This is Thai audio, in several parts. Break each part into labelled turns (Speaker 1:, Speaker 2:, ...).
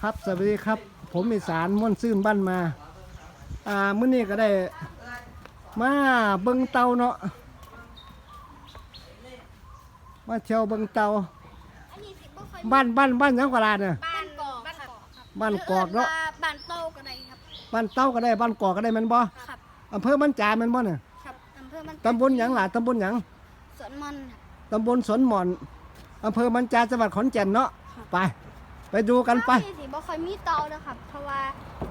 Speaker 1: ครับสวัสดีครับ ผมอีสานม่วนซื่นบ้านมา อ่ามื้อนี้ก็ได้ มาเบิ่งเตาเนาะมาเที่ยวเบิ่งเตา
Speaker 2: อันนี้สิบ่ค่อย
Speaker 1: บ้านบ้านบ้านหยังกว่าลาเนี่ย
Speaker 2: บ้านกอกบ้านกอกครับ
Speaker 1: บ้านกอกเนาะ
Speaker 2: หรืออิ้บ้านโตก็ได้ครับ
Speaker 1: บ้านเต้าก็ได้บ้านกอกก็ได้แมันบ่
Speaker 2: ครับ
Speaker 1: อำเภอมันจาแมันบ่เนี่ย
Speaker 2: ครับอำเภอมัน
Speaker 1: ตำบลหยังล่ะตำบลหยัง
Speaker 2: สวนมอนครับ
Speaker 1: ตำบลสวนหมอนอำเภอมันจาจังหวัดขอนแก่นเนาะไป ไปดูกันไป
Speaker 2: ที่สิบ่ค่อยมีเตานะครับ เพราะว่า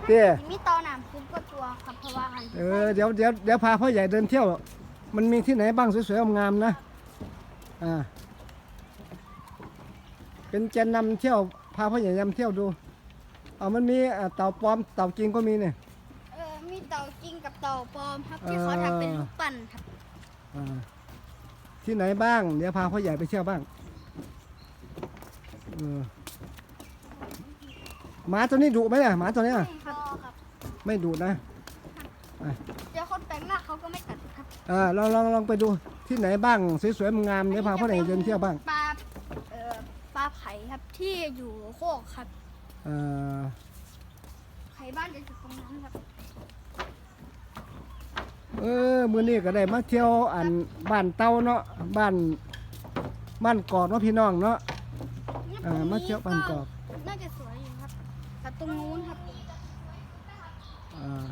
Speaker 1: เด้
Speaker 2: สิมีเตาน้ำซุปก็ตัวครับ เพราะว่าหัน
Speaker 1: เออเดี๋ยวเดี๋ยวเดี๋ยวพาพ่อใหญ่เดินเที่ยว มันมีที่ไหนบ้างสวยๆงามๆนะ อ่า เป็นแกนนำเที่ยว พาพ่อใหญ่ยำเที่ยวดู เอามันมีอ่าเต่าปลอมเต่าจริงก็มีเนี่ย
Speaker 2: เออมีเตาจริงกับเตาปลอมครับที่
Speaker 1: เออ
Speaker 2: เขาทำเป็นลูกปั้นครับ
Speaker 1: อ่าที่ไหนบ้าง เดี๋ยวพาพ่อใหญ่ไปเที่ยวบ้างเออ หมาตัวนี้ดุไหมเนี่ยหมาตัวเนี้ย
Speaker 2: ครับครับ
Speaker 1: ไม่ดุนะ
Speaker 2: เดี๋ยวคนแปลงหน้าเขาก็ไม่กัดครับ
Speaker 1: อ่าลองลองลองไปดูที่ไหนบ้างสวยๆงามๆเดี๋ยวพาพ่อใหญ่เดินเที่ยวบ้าง
Speaker 2: ปลาเอ่อปลาไผ่ครับที่อยู่โคกครับ
Speaker 1: เอ่อ
Speaker 2: ไผ่บ้านจะอยู่ตรงนั้นครับ
Speaker 1: เออมื้อนี้ก็ได้มาเที่ยวอันบ้านเต้าเนาะบ้านบ้านกอกเนาะพี่น้องเนาะ
Speaker 2: เนี่ย
Speaker 1: เออมาเที่ยวบ้านกอก
Speaker 2: น่าจะสวยอยู่ครับ กับตรงนู้นครับ
Speaker 1: อ่า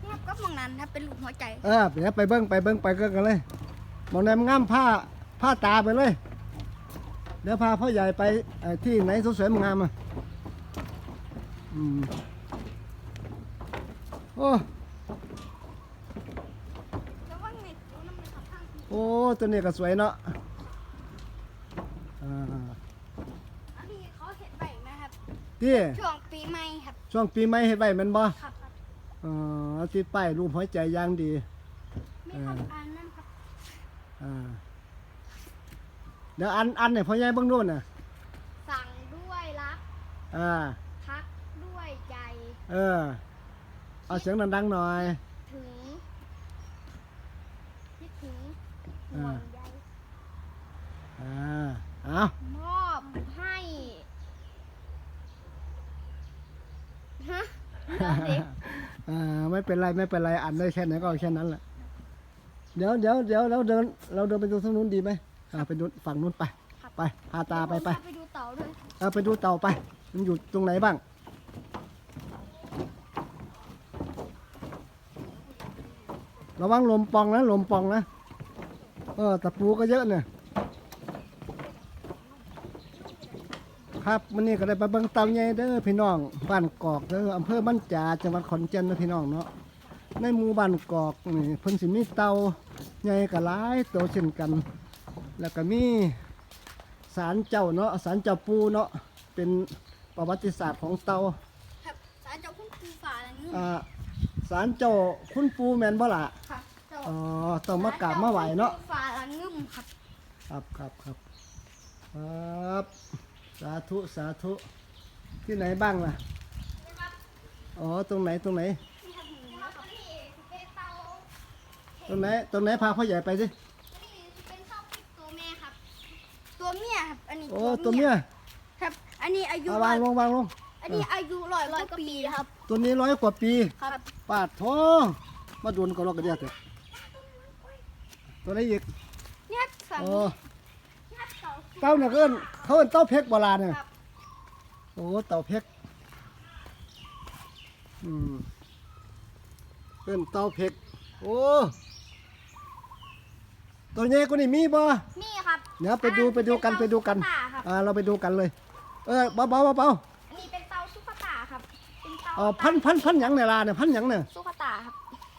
Speaker 2: เนี่ยครับก็มองนั้นครับเป็นรูปหัวใจ
Speaker 1: เออเดี๋ยวไปเบิ้งไปเบิ้งไปก็กันเลยหมองแนมงามผ้าผ้าตาไปเลย เดี๋ยวพาพ่อใหญ่ไปเอ่อที่ไหนสวยๆงามอะอืมโอ้
Speaker 2: แล้วว่าไงตัวนั้นมันขับข้างที่
Speaker 1: โอ้ตัวนี้ก็สวยเนาะอ่า
Speaker 2: อันนี้เขาเห็นใบไหมครับ
Speaker 1: ที่
Speaker 2: ช่วงปีใหม่ครับ
Speaker 1: ช่วงปีใหม่เฮ็ดไว้แม่นบ่
Speaker 2: ครับครับ
Speaker 1: เอ่อติดป้ายรูปหัวใจอย่างดี
Speaker 2: มีคำอ่านนั่นครับ
Speaker 1: อ่า เดี๋ยวอันอันเนี่ยพ่อใหญ่เบิ่งดูน่ะ
Speaker 2: สั่งด้วยรัก
Speaker 1: อ่า
Speaker 2: พักด้วยใจ
Speaker 1: เออ เอาเสียงดังๆหน่อย
Speaker 2: ถึงคิดถึง
Speaker 1: อ่า
Speaker 2: ห่วงใย
Speaker 1: อ่าเอา
Speaker 2: มอบให้ฮะเอาสิ
Speaker 1: อ่าไม่เป็นไรไม่เป็นไรอ่านได้แค่ไหนก็เอาแค่นั้นแหละเดี๋ยวเดี๋ยวเดี๋ยวเราเดิน เราเดินไปดูทางนู้นดีไหมอ่าไปดูฝั่งนู้นไป ไปพาตาไปไป
Speaker 2: เดี๋ยวผมพไปดูเต่าด้วย
Speaker 1: เอาไปดูเต่าไป มันอยู่ตรงไหนบ้างระวังลมปองนะลมปองนะเออตะปูก็เยอะเนี่ย ครับวันนี้ก็ได้ไปเบิ่งเต่าใหญ่เด้อพี่น้องบ้านกอกเด้ออำเภอบ้านจ่าจังหวัดขอนแก่นนะพี่น้องเนาะในหมู่บ้านกอกนี่เพิ่นสิมีเต่าใหญ่กับหลายตัวเช่นกัน แล้วก็มีศาลเจ้าเนาะศาลเจ้าปูเนาะเป็นประวัติศาสตร์ของเต่า
Speaker 2: ครับสารเจ้าคุณครูฝาอะไรเงี้ย
Speaker 1: อ่าศาลเจ้าคุณปูแม่นบ่ล่ะ
Speaker 2: ครับเจ้า
Speaker 1: อ๋อต้องมากราบมาไหวเนาะ
Speaker 2: ฝาละงึมครับ
Speaker 1: ครับครับครับครับสาธุสาธุ ที่ไหนบ้างล่ะ อ๋อ ตรงไหนตรงไหน
Speaker 2: นี่ครับหมูนะครับนี่เป็นเตา
Speaker 1: ตรงไหน ตรงไหนพาพ่อใหญ่ไปสิ
Speaker 2: นี่เป็นเตาปิดตัวแม่ครับ ตัวเมียครับ อันนี้
Speaker 1: โอ้ ตัวเมีย
Speaker 2: ครับ อันนี้อายุ
Speaker 1: เอาวางลงวางลง
Speaker 2: อันนี้อายุร้อยร้อยกว่าปีครับ
Speaker 1: ตัวนี้ร้อยกว่าปี
Speaker 2: ครับ
Speaker 1: ปาดโถมาโดนก็รอกกระเดียดเถอะตัวไหนอีก
Speaker 2: เนี่ยครับฝั่ง
Speaker 1: โอ้
Speaker 2: นี้ เนี่ยครับเตา
Speaker 1: เต้าเนี่ยก็เอิ้นเขาเอิ้นเต้าเพกโบราณเนี่ย
Speaker 2: ครับ
Speaker 1: โอ้เต่าเพกอืมเอิ้นเต่าเพกโอ้ตัวใหญ่กว่านี่มีบ่
Speaker 2: นี่ครับ
Speaker 1: เดี๋ยวไปดูไปดูกันไปดูกัน
Speaker 2: ซุปเปอร์ตาครับ
Speaker 1: อ่าเราไปดูกันเลย เออเบาเบาเบา
Speaker 2: อันนี้เป็นเตาซุปเปอร์ตาครับเป็นเตา
Speaker 1: ๆเออพันพันพันหยังในลาเนี่ยพันหยังเนี่ย
Speaker 2: ซุปเปอร์ตาครับ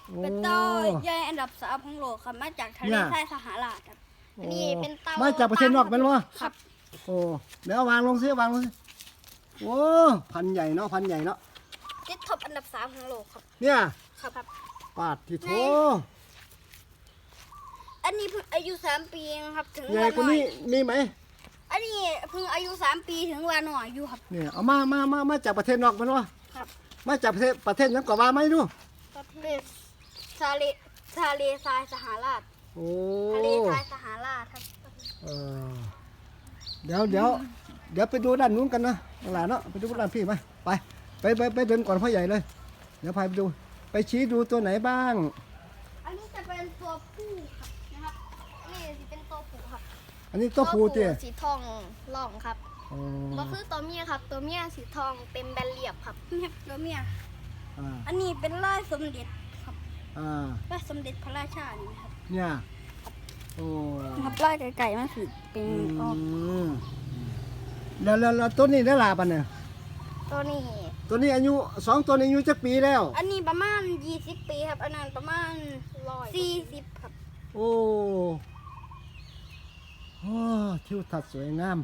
Speaker 1: โอ้
Speaker 2: เป็นเตาใหญ่อันดับสามของโลกครับมาจากทะเล
Speaker 1: เนี่ย
Speaker 2: ทรายสหราชครับ อันนี้เป็นเตา
Speaker 1: มาจากประเทศนอกเป็นวะ
Speaker 2: ครับ
Speaker 1: โอ้เดี๋ยวเอาวางลงซิวางลงซิโอ้พันใหญ่เนาะพันใหญ่เนาะ
Speaker 2: ติดท็อปอันดับสามของโลกครับ
Speaker 1: เนี่ย
Speaker 2: ครับครับ
Speaker 1: ปาดที่โถ
Speaker 2: อันนี้เพิ่งอายุสามปีเองครับ ถึง
Speaker 1: ใหญ่
Speaker 2: วัน
Speaker 1: กว่า
Speaker 2: หน่อย
Speaker 1: นี้มีไหม
Speaker 2: อันนี้เพิ่งอายุสามปีถึงวันหน่อยอยู่ครับ
Speaker 1: เนี่ยเอามามามามาจากประเทศนอกเป็นวะ
Speaker 2: ครับ
Speaker 1: มาจากประเทศประเทศนั้นก็ว่าไหมดู
Speaker 2: ประเทศทะเลทะเลทรายสหราช
Speaker 1: โอ้
Speaker 2: ทะเลทรายสหราชครับ
Speaker 1: เออเดี๋ยวเดี๋ยวเดี๋ยวไปดูด้านนู้นกันนะหลานเนาะไปดูด้านพี่มาไปไปไปไปเดินก่อนพ่อใหญ่เลย เดี๋ยวพาไปดู ไปชี้ดูตัวไหนบ้าง
Speaker 2: อันนี้จะเป็นตัวผู้ครับนะครับนี่สิเป็นตัวผู้ครับ
Speaker 1: อันนี้ตัวผู้เตี้ย
Speaker 2: สีทองล่องครับ
Speaker 1: อ๋อ
Speaker 2: ก็คือตัวเมียครับ ตัวเมียสีทองเป็นแบนเรียบครับนี่ตัวเมีย
Speaker 1: อ่า
Speaker 2: อันนี้เป็นลายสมเด็จครับ
Speaker 1: อ่า
Speaker 2: ลายสมเด็จพระราชานี่ครับ
Speaker 1: เนี่ยโอ้
Speaker 2: ครับลายไก่ๆมันคือเป็น
Speaker 1: อื
Speaker 2: ออก
Speaker 1: มแล้วแล้วแล้วตัวนี้ได้ลาปันเนี่ย
Speaker 2: ตัวนี้
Speaker 1: ตัวนี้อายุสองตัวนี้อายุจักปีแล้ว
Speaker 2: อันนี้ประมาณ 20 ปีครับ อันนั้นประมาณ40ครับ
Speaker 1: โอ้โอ้ทิวทัศน์สวยงาม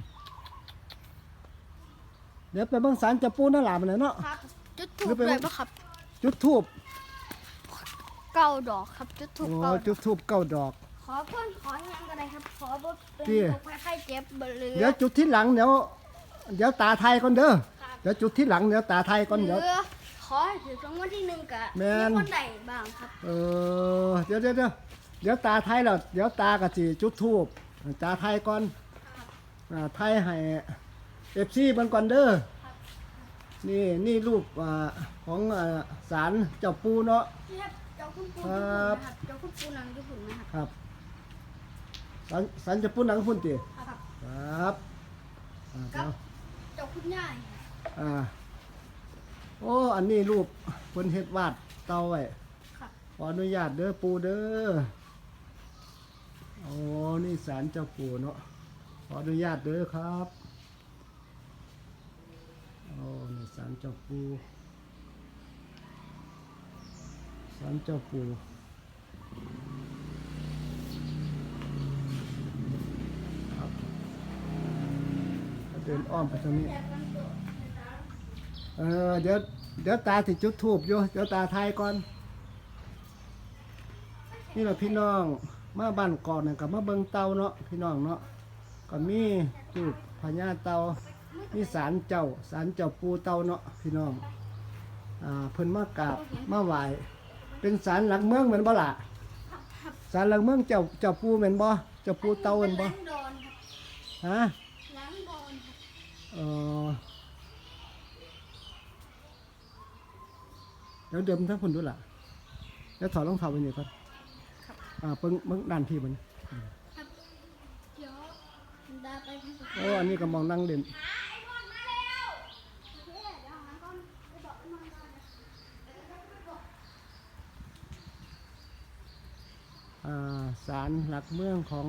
Speaker 1: เดี๋ยวไปเบิ่งสารจะปูนั่นหลามันเนาะ
Speaker 2: ครับ จุดถู
Speaker 1: หรื
Speaker 2: ก
Speaker 1: อไป
Speaker 2: เลยปะครับ
Speaker 1: จุดทูบ
Speaker 2: เก้าดอกครับจุดถูก
Speaker 1: โอ้
Speaker 2: เก้าด
Speaker 1: จุ
Speaker 2: อก
Speaker 1: ดทูบเก้าดอก
Speaker 2: ขอเพื่อนขอยังก็ได้ครับ ขอบ่เป็น
Speaker 1: ที่
Speaker 2: โรคไข้เจ็บบ่เหลือ
Speaker 1: เดี๋ยวจุดที่หลังเดี๋ยวเดี๋ยวตาไทยก่อนเด้อ
Speaker 2: ครับ
Speaker 1: เดี๋ยวจุดที่หลังเดี๋ยวตาไทยก่อน
Speaker 2: เห
Speaker 1: เดี๋ยว
Speaker 2: ลือขอให้ถึงรางวัลที่หนึ่งกะ
Speaker 1: แม่น
Speaker 2: คนใดบ้างครับ
Speaker 1: เออเดี๋ยวเดี๋ยวเดี๋ยวเดี๋ยวตาไทยแล้วเดี๋ยวตากะสิจุดทูบตาไทยก่อนอ่าไทยให้เอฟซีมันก่อนเด้อนี่นี่รูปอ่าของอ่าศาลเจ้าปูเนาะ
Speaker 2: นี่ครับเจ้า คุณปู
Speaker 1: ครับ
Speaker 2: นะครับเจ้าคุณปูนังญี่ปุ่นนะครับ
Speaker 1: ครับศาลศาลเจ้าปูหนังพุ่นติ
Speaker 2: ครับ
Speaker 1: ครับ
Speaker 2: ครั
Speaker 1: เดี๋ยว
Speaker 2: บเจ้าคุณย่าย
Speaker 1: อ่า โอ้ อันนี้รูปเพิ่นเฮ็ดวาดเตาไว้
Speaker 2: ครับ
Speaker 1: ขออนุญาตเด้อปูเด้อโอ้นี่ศาลเจ้าปูเนาะ ขออนุญาตเด้อครับ โอ้นี่ศาลเจ้าปู ศาลเจ้าปูครับเดินอ้อมไปทางนี้เออเดี๋ยวเดี๋ยวตาติดจุดทูบอยู่เดี๋ยวตาทายก่อน นี่แหละพี่น้องมาบ้านก่อนน่ะกับมาเบิงเตาเนาะพี่น้องเนาะก็มีรูปพญาเตามีศาลเจ้าศาลเจ้าปูเตาเนาะพี่น้องอ่าเพิ่นมากราบมาไหว้ เป็นศาลหลักเมืองเหมือนบ่ล่ะศาลหลักเมืองเจ้าเจ้าปูเหมือนบ่เจ้าปูเตาเหมือนบ่
Speaker 2: ล้างโดนครับ
Speaker 1: ฮะ
Speaker 2: ล้างโดนครับ
Speaker 1: เออเดี๋ยวเดิมทั้งคนด้วยล่ะเดี๋ยวถอดรองเท้าไปหน่อยก่อนอ่าเพิ่งเบิ่งด้านพี่มัน
Speaker 2: เดี๋ยวดาไปทางสุด
Speaker 1: โอ้อันนี้ก็มองนั่งเด่น
Speaker 2: เดี๋ยวหาก่อนไปบอกมันมาก่อน
Speaker 1: อ่าศาลหลักเมืองของ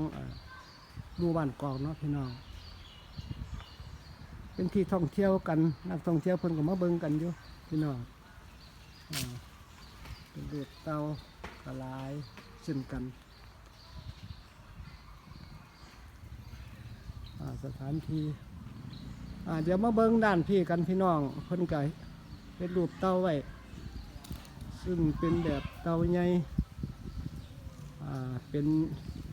Speaker 1: หมู่บ้านกอกเนาะพี่น้อง เป็นที่ท่องเที่ยวกันนักท่องเที่ยวเพิ่นก็มาเบิ่งกันอยู่พี่น้องเป็นเด็กเตากระลายเช่นกันสถานที่อาเดี๋ยวมาเบิ่งด้านพี่กันพี่น้องเพิ่นก็เป็นรูปเต้าไว้ ซึ่งเป็นแบบเต้าใหญ่ เป็น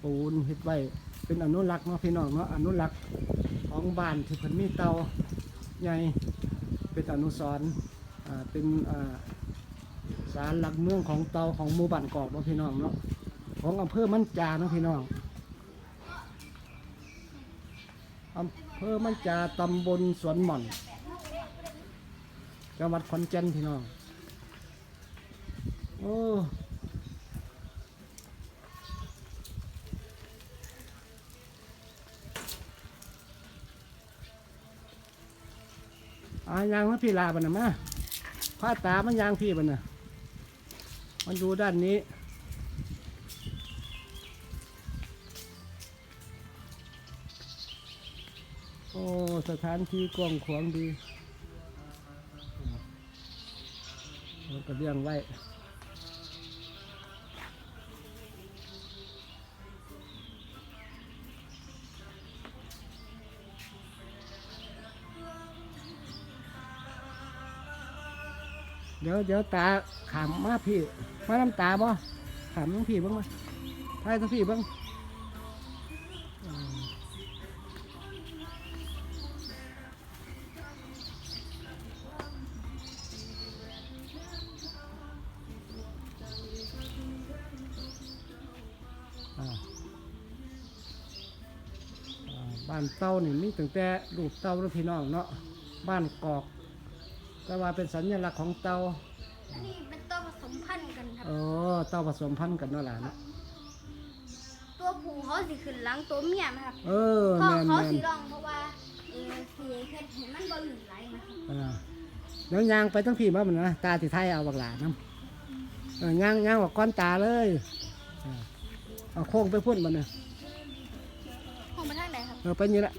Speaker 1: ปูนเฮ็ดไว้ เป็นอนุรักษ์เนาะพี่น้องเนาะอนุรักษ์ของบ้านที่เพิ่นมีเตาใหญ่เป็นอนุสรณ์เป็นอ่าศาลหลักเมืองของเตาของหมู่บ้านกอกเนาะพี่น้องเนาะของอำเภอมันจาเนาะพี่น้องอำเภอมันจาตำบลสวนหม่อนจังหวัดขอนแก่นพี่น้องโอ้ อายางมาพี่ลาบันนะมาผ้าตามันยางพี่บันนะมันดูด้านนี้ โอ้สถานที่กว้างขวางดีมันก็เลี้ยงไว้ เดี๋ยวเดี๋ยวตาขามมาพี่ มาน้ำตาบ่ขามน้องพี่บ้างไหมาทายทั้งพี่บ้างบ้านเต่านี่มีตั้งแต่รูปเต่าแล้วพี่น้องเนาะบ้านกอก แต่ว่าเป็นสัญลักษณ์ของเต่า
Speaker 2: อันนี้เป็นตัวผสมพันธุ์กันครับ
Speaker 1: เออเต่าผสมพันธุ์กันเนาะหลาน
Speaker 2: ตัวผู้เขาสิขึ้นหลังตัวเมียนะครับ
Speaker 1: เออ
Speaker 2: พ่อ
Speaker 1: แมน
Speaker 2: เขา
Speaker 1: แมน
Speaker 2: สีรองเพราะว่าเออสีเฮ็ดให้มันบ่หลุดไหลนะครับ
Speaker 1: เออเดี๋ยวยางไปทั้งพี่มามันนะตาที่ไทยเอาบักหลาน้ำเออย่างย่างออกก้อนตาเลยเออเอาโค้งไปพุ่นมันเนย
Speaker 2: ห้องมาทางไหนครับ
Speaker 1: เออไปนี่แหละ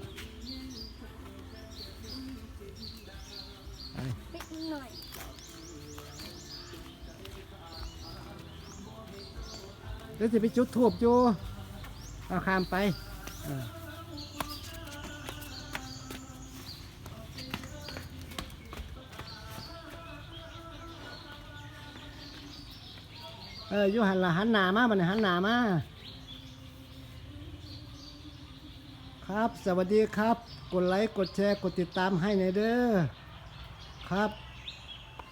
Speaker 2: ดี๋ย
Speaker 1: วจะไปจุดทูบจูเอาข้ามไปเออยูหันละหันหนามามันหันหนามาครับ สวัสดีครับ กดไลค์ กดแชร์ กดติดตามให้ในอยเด้อ ครับ